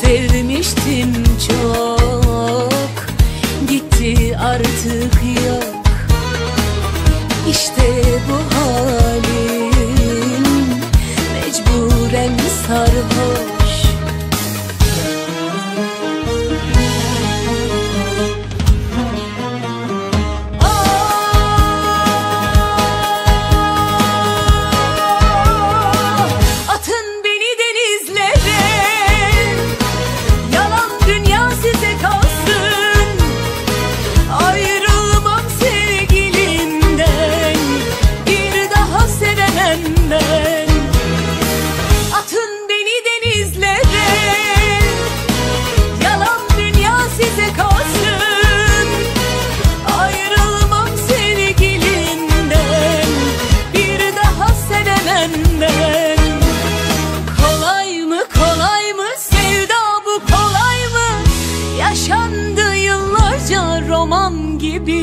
Sevmiştim çok. Gitti artık yok. İşte bu gibi.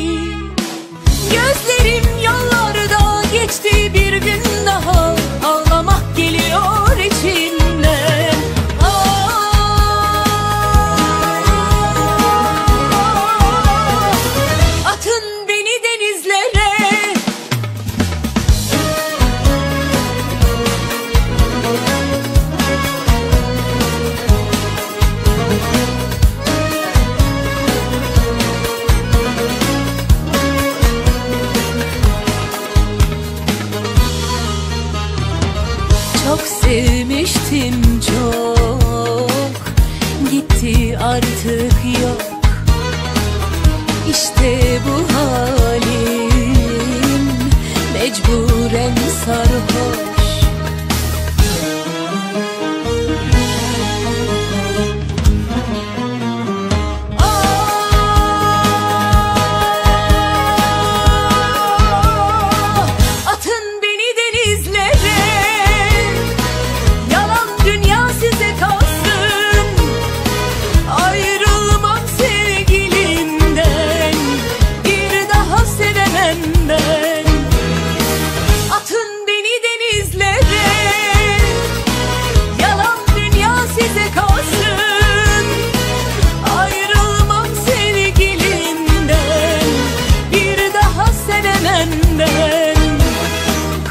Gözlerim yollarda geçti bir gün sevmiştim çok Gitti artık yok. İşte bu halim Mecburen sarhoş ben Atın beni denizlere. Yalan dünya size kalsın. Ayrılmam sevgilimden. Bir daha sevemem ben.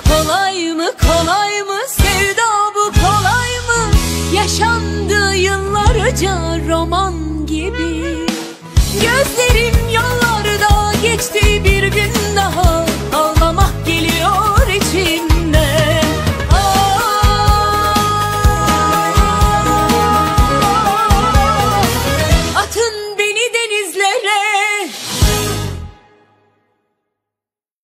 Kolay mı kolay mı? Sevda bu kolay mı? Yaşandı yıllarca roman